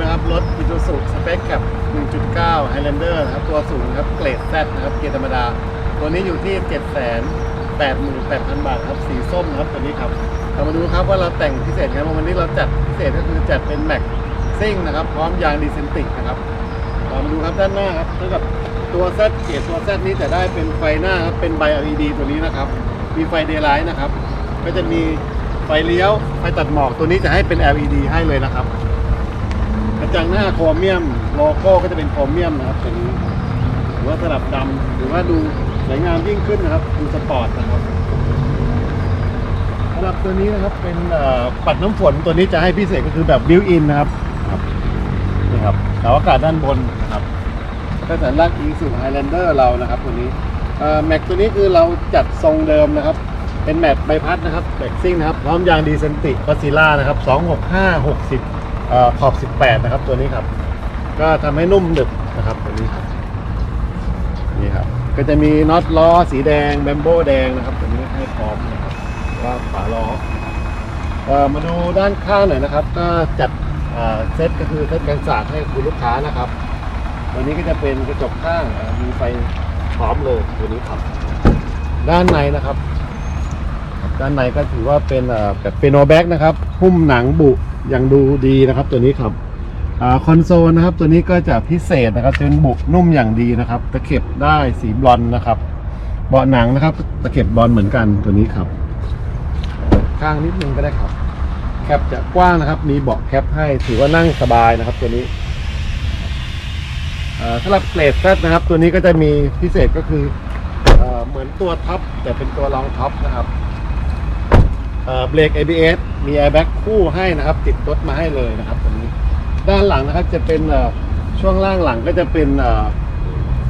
นะครับ รถ Isuzu Spec Cap 1.9 Highlander นะครับ ตัวสูงครับ เกรด Z นะครับ เกียร์ธรรมดา ตัวนี้อยู่ที่ 788,000 บาทครับ สีส้มนะครับ ตัวนี้ครับเรามาดูครับว่าเราแต่งพิเศษครับวันนี้เราจัดพิเศษก็คือจัดเป็นแม็กซิ่งนะครับ พร้อมยางดีเซนติกนะครับ เรามาดูครับด้านหน้าครับเท่ากับตัว Z เกียร์ตัว Z นี้จะได้เป็นไฟหน้าครับ เป็นไบ LED ตัวนี้นะครับ มีไฟเดย์ไลท์นะครับ ก็จะมีไฟเลี้ยว ไฟตัดหมอกตัวนี้จะให้เป็น LED ให้เลยนะครับ จังหน้าโครเมียมโลโก้ก็จะเป็นโครเมียมนะครับตัวนี้หรือว่าสลับดำหรือว่าดูสวยงามยิ่งขึ้นนะครับ ดูสปอร์ตนะครับสำหรับตัวนี้นะครับเป็นปัดน้ำฝนตัวนี้จะให้พิเศษก็คือแบบบิวอินนะครับนี่ครับเสาอากาศด้านบนนะครับก็สัญลักษณ์อีสุไฮแลนเดอร์เรานะครับตัวนี้แม็กตัวนี้คือเราจัดทรงเดิมนะครับ เป็นแม็กใบพัดนะครับแม็กซิ่งนะครับ พร้อมยางดีเซนติพัซิล่านะครับ 265 60 เอ่อขอบ 18 นะครับ ตัวนี้ครับ ก็ทำให้นุ่มดึกนะครับ ตัวนี้ครับ นี่ครับ ก็จะมีน็อตล้อสีแดงแบมโบแดงนะครับ ตัวนี้ให้พร้อมนะครับว่าฝาล้อเอ่อมาดูด้านข้างหน่อยนะครับ ก็จัดเอ่อเซตก็คือเซตกันศาสตร์ให้คุณลูกค้านะครับ ตัวนี้ก็จะเป็นกระจกข้างเอ่อมีไฟพร้อมเลยตัวนี้ครับ ด้านในนะครับ ด้านในก็ถือว่าเป็นแบบเปโนแบ็กนะครับหุ้มหนังบุยังดูดีนะครับ ตัวนี้ครับอคอนโซลนะครับ ตัวนี้ก็จะพิเศษนะครับเป็นบุนุ่มอย่างดีนะครับตะเข็บได้สีบลอนนะครับ เบาะหนังนะครับตะเข็บบอลเหมือนกันตัวนี้ครับ ข้างนิดนึงก็ได้ครับแคปจะกว้างนะครับ มีเบาะแคปให้ถือว่านั่งสบายนะครับ ตัวนี้สำหรับเกรดแซนะครับ ตัวนี้ก็จะมีพิเศษก็คือเอ่อเหมือนตัวท็อปแต่เป็นตัวรองท็อปนะครับ เอ่อเบรก ABS มีแอร์แบ็กคู่ให้นะครับ ติดรถมาให้เลยนะครับตัวนี้ ด้านหลังนะครับจะเป็นเอ่อช่วงล่างหลังก็จะเป็นเอ่อ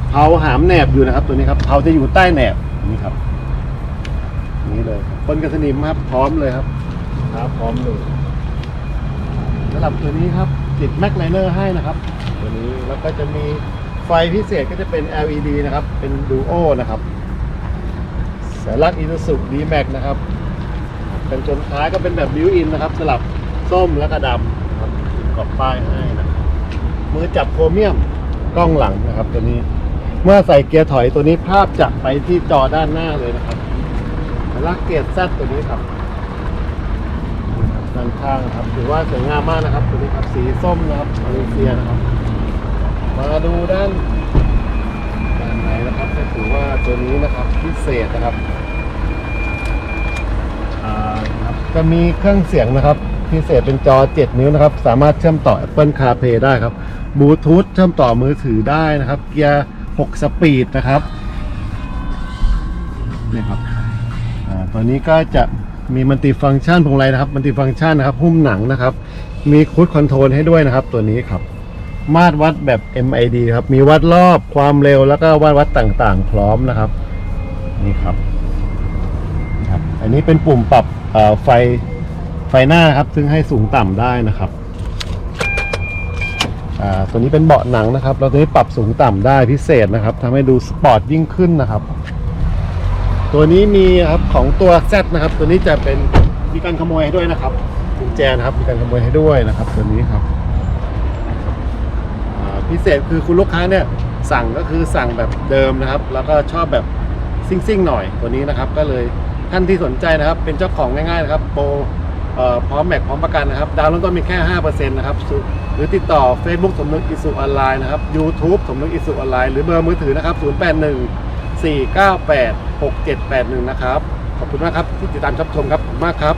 เผาหามแหนบอยู่นะครับ ตัวนี้ครับเผาจะอยู่ใต้แหนบนี่ครับ นี่เลยคนกระสนิมครับพร้อมเลยครับครับพร้อมเลยสำหรับตัวนี้ครับติดแม็กไลเนอร์ให้นะครับ ตัวนี้แล้วก็จะมีไฟพิเศษก็จะเป็น LED นะครับ เป็นดูโอนะครับสายลักอินุสุดีแม็กนะครับ เป็นชนท้ายก็เป็นแบบบิวอินนะครับ สลับส้มและกระดำครับกรอบป้ายให้นะครับมือจับโครเมียมกล้องหลังนะครับ ตัวนี้ เมื่อใส่เกียร์ถอยตัวนี้ภาพจะไปที่จอด้านหน้าเลยนะครับลักเกียร์แซดตัวนี้ครับด้านข้างครับถือว่าสวยงามมากนะครับ ตัวนี้ครับสีส้มนะครับมาเลเซียนะครับ มาดูด้านด้านไหนนะครับก็ถือว่าตัวนี้นะครับพิเศษนะครับ อ่าครับ จะมีเครื่องเสียงนะครับ พิเศษเป็นจอ 7 นิ้วนะครับ สามารถเชื่อมต่อ Apple CarPlay ได้ครับบลูทูธเชื่อมต่อมือถือได้นะครับ เกียร์ 6 สปีดนะครับนี่ครับอตัวนี้ก็จะมีมัลติฟังก์ชันพวงไรนะครับมัลติฟังก์ชันนะครับ หุ้มหนังนะครับ มีคูดคอนโทรลให้ด้วยนะครับ ตัวนี้ครับ มาตรวัดแบบ MID ครับ มีวัดรอบความเร็วแล้วก็วัดวัดต่างๆ พร้อมนะครับ นี่ครับ นนี้เป็นปุ่มปรับไฟไฟหน้าครับ ซึ่งให้สูงต่ำได้นะครับอ่าตัวนี้เป็นเบาะหนังนะครับ เราตัวนี้ปรับสูงต่ำได้พิเศษนะครับทำให้ดูสปอร์ตยิ่งขึ้นนะครับ ตัวนี้มีครับของตัว Z นะครับ ตัวนี้จะเป็นมีการขโมยให้ด้วยนะครับกุญแจนะครับ มีการขโมยให้ด้วยนะครับ ตัวนี้ครับอ่าพิเศษคือคุณลูกค้าเนี่ยสั่งก็คือสั่งแบบเดิมนะครับ แล้วก็ชอบแบบซิ่งๆหน่อยตัวนี้นะครับ ก็เลย ท่านที่สนใจนะครับ เป็นเจ้าของง่ายๆนะครับโปรพร้อมแม็กพร้อมประกันนะครับ ดาวน์โหลดต้นมีแค่5%นะครับหรือติดต่อ Facebook สมนึกอิสุออนไลน์นะครับ YouTube สมนึกอิสุออนไลน์หรือเบอร์มือถือนะครับ 081 498 6781 นะครับ ขอบคุณมากครับที่ติดตามชมครับขอบคุณมากครับ